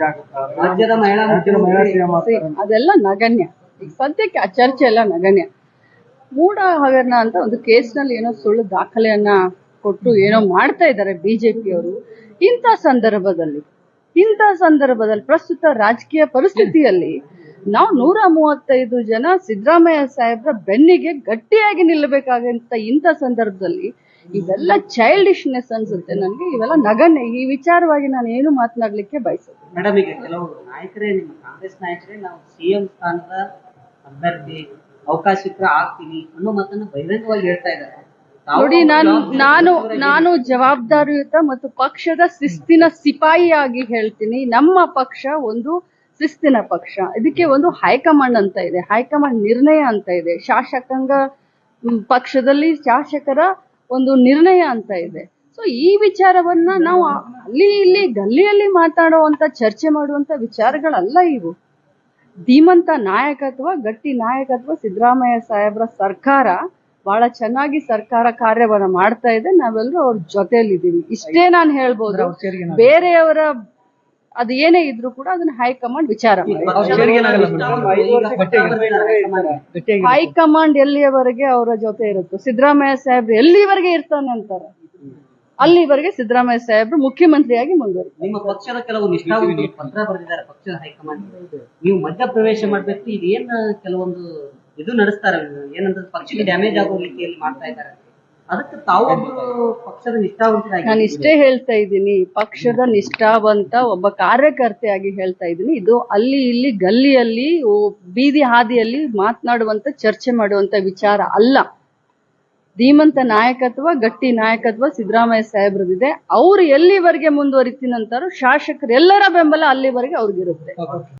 ರಾಜ್ಯದ ಮಹಿಳಾ ಅದೆಲ್ಲ ನಗಣ್ಯ. ಈಗ ಸದ್ಯಕ್ಕೆ ಆ ಚರ್ಚೆ ಎಲ್ಲ ನಗಣ್ಯ. ಮೂಡ ಹಗರಣ ಅಂತ ಒಂದು ಕೇಸ್ನಲ್ಲಿ ಏನೋ ಸುಳ್ಳು ದಾಖಲೆಯನ್ನ ಕೊಟ್ಟು ಏನೋ ಮಾಡ್ತಾ ಇದ್ದಾರೆ ಬಿಜೆಪಿಯವರು. ಇಂಥ ಸಂದರ್ಭದಲ್ಲಿ ಇಂಥ ಸಂದರ್ಭದಲ್ಲಿ ಪ್ರಸ್ತುತ ರಾಜಕೀಯ ಪರಿಸ್ಥಿತಿಯಲ್ಲಿ ನಾವು ನೂರ ಮೂವತ್ತೈದು ಜನ ಸಿದ್ದರಾಮಯ್ಯ ಸಾಹೇಬ್ರ ಬೆನ್ನಿಗೆ ಗಟ್ಟಿಯಾಗಿ ನಿಲ್ಲಬೇಕಾಗಂತ ಇಂಥ ಸಂದರ್ಭದಲ್ಲಿ ಇವೆಲ್ಲ ಚೈಲ್ಡಿಶ್ನೆಸ್ ಅನ್ಸುತ್ತೆ ನನಗೆ. ಇವೆಲ್ಲ ನಗಣ್ಯ. ಈ ವಿಚಾರವಾಗಿ ನಾನು ಏನು ಮಾತನಾಡ್ಲಿಕ್ಕೆ ಬಯಸುತ್ತೆ ಮೇಡಮ್ ಈಗ ಕೆಲವು ನಾಯಕರೇ ನಿಮ್ಮ ಕಾಂಗ್ರೆಸ್ ನಾಯಕರೇ ನಾವು ಸಿಎಂ ಸ್ಥಾನದ ಅಭ್ಯರ್ಥಿ ಅವಕಾಶ ಇದ್ರೆ ಆಗ್ತೀವಿ ಅನ್ನೋ ಮಾತನ್ನ ಬಹಿರಂಗವಾಗಿ ಹೇಳ್ತಾ ಇದ್ದಾರೆ. ನೋಡಿ ನಾನು ನಾನು ನಾನು ಜವಾಬ್ದಾರಿಯುತ ಮತ್ತು ಪಕ್ಷದ ಶಿಸ್ತಿನ ಸಿಪಾಯಿಯಾಗಿ ಹೇಳ್ತೀನಿ. ನಮ್ಮ ಪಕ್ಷ ಒಂದು ಶಿಸ್ತಿನ ಪಕ್ಷ. ಇದಕ್ಕೆ ಒಂದು ಹೈಕಮಾಂಡ್ ಅಂತ ಇದೆ. ಹೈಕಮಾಂಡ್ ನಿರ್ಣಯ ಅಂತ ಇದೆ. ಶಾಸಕಾಂಗ ಪಕ್ಷದಲ್ಲಿ ಶಾಸಕರ ಒಂದು ನಿರ್ಣಯ ಅಂತ ಇದೆ. ಸೊ ಈ ವಿಚಾರವನ್ನ ನಾವು ಅಲ್ಲಿ ಇಲ್ಲಿ ಗಲ್ಲಿಯಲ್ಲಿ ಮಾತಾಡುವಂತ ಚರ್ಚೆ ಮಾಡುವಂತ ವಿಚಾರಗಳಲ್ಲ ಇವು. ಧೀಮಂತ ನಾಯಕತ್ವ ಗಟ್ಟಿ ನಾಯಕತ್ವ ಸಿದ್ದರಾಮಯ್ಯ ಸಾಹೇಬ್ರ ಸರ್ಕಾರ ಬಹಳ ಚೆನ್ನಾಗಿ ಸರ್ಕಾರ ಕಾರ್ಯವನ್ನ ಮಾಡ್ತಾ ಇದೆ. ನಾವೆಲ್ಲರೂ ಅವ್ರ ಜೊತೆಯಲ್ಲಿದ್ದೀವಿ. ಇಷ್ಟೇ ನಾನು ಹೇಳ್ಬೋದು. ಬೇರೆಯವರ ಅದು ಏನೇ ಇದ್ರು ಕೂಡ ಅದನ್ನ ಹೈಕಮಾಂಡ್ ವಿಚಾರ ಮಾಡಿ. ಹೈಕಮಾಂಡ್ ಎಲ್ಲಿಯವರೆಗೆ ಅವರ ಜೊತೆ ಇರುತ್ತೋ ಸಿದ್ದರಾಮಯ್ಯ ಸಾಹೇಬ್ರು ಎಲ್ಲಿವರೆಗೆ ಇರ್ತಾನೆ ಅಂತಾರೆ? ಅಲ್ಲಿವರೆಗೆ ಸಿದ್ದರಾಮಯ್ಯ ಸಾಹೇಬ್ರು ಮುಖ್ಯಮಂತ್ರಿಯಾಗಿ ಮುಂದುವರಿ ನಿಮ್ಮ ಪಕ್ಷದ ಕೆಲವು ನಿಷ್ಠಾವಂತರು ಪತ್ರ ಬರೆದಿದ್ದಾರೆ ಪಕ್ಷದ ಹೈಕಮಾಂಡ್. ನೀವು ಮಧ್ಯ ಪ್ರವೇಶ ಮಾಡ್ಬೇಕು ಇದೇನ್ ಕೆಲವೊಂದು ಇದು ನಡೆಸ್ತಾರೆ ಏನಂದ್ರೆ ಪಕ್ಷಕ್ಕೆ ಡ್ಯಾಮೇಜ್ ಆಗೋ ರೀತಿಯಲ್ಲಿ ಮಾಡ್ತಾ ಇದ್ದಾರೆ? ಅದಕ್ಕೆ ತಾವು ಪಕ್ಷದ ನಿಷ್ಠಾವಂತರಾಗಿ ನಾನು ಇಷ್ಟೇ ಹೇಳ್ತಾ ಇದ್ದೀನಿ, ಪಕ್ಷದ ನಿಷ್ಠಾವಂತ ಒಬ್ಬ ಕಾರ್ಯಕರ್ತೆಯಾಗಿ ಹೇಳ್ತಾ ಇದ್ದೀನಿ. ಇದು ಅಲ್ಲಿ ಇಲ್ಲಿ ಗಲ್ಲಿಯಲ್ಲಿ ಬೀದಿ ಹಾದಿಯಲ್ಲಿ ಮಾತನಾಡುವಂತ, ಚರ್ಚೆ ಮಾಡುವಂತ ವಿಚಾರ ಅಲ್ಲ. ಧೀಮಂತ ನಾಯಕತ್ವ, ಗಟ್ಟಿ ನಾಯಕತ್ವ ಸಿದ್ದರಾಮಯ್ಯ ಸಾಹೇಬ್ರದಿದೆ ಅವ್ರು ಎಲ್ಲಿವರೆಗೆ ಮುಂದುವರಿತೀನಂತಾರೋ ಶಾಸಕರೆಲ್ಲರ ಬೆಂಬಲ ಅಲ್ಲಿವರೆಗೆ ಅವ್ರಿಗಿರುತ್ತೆ.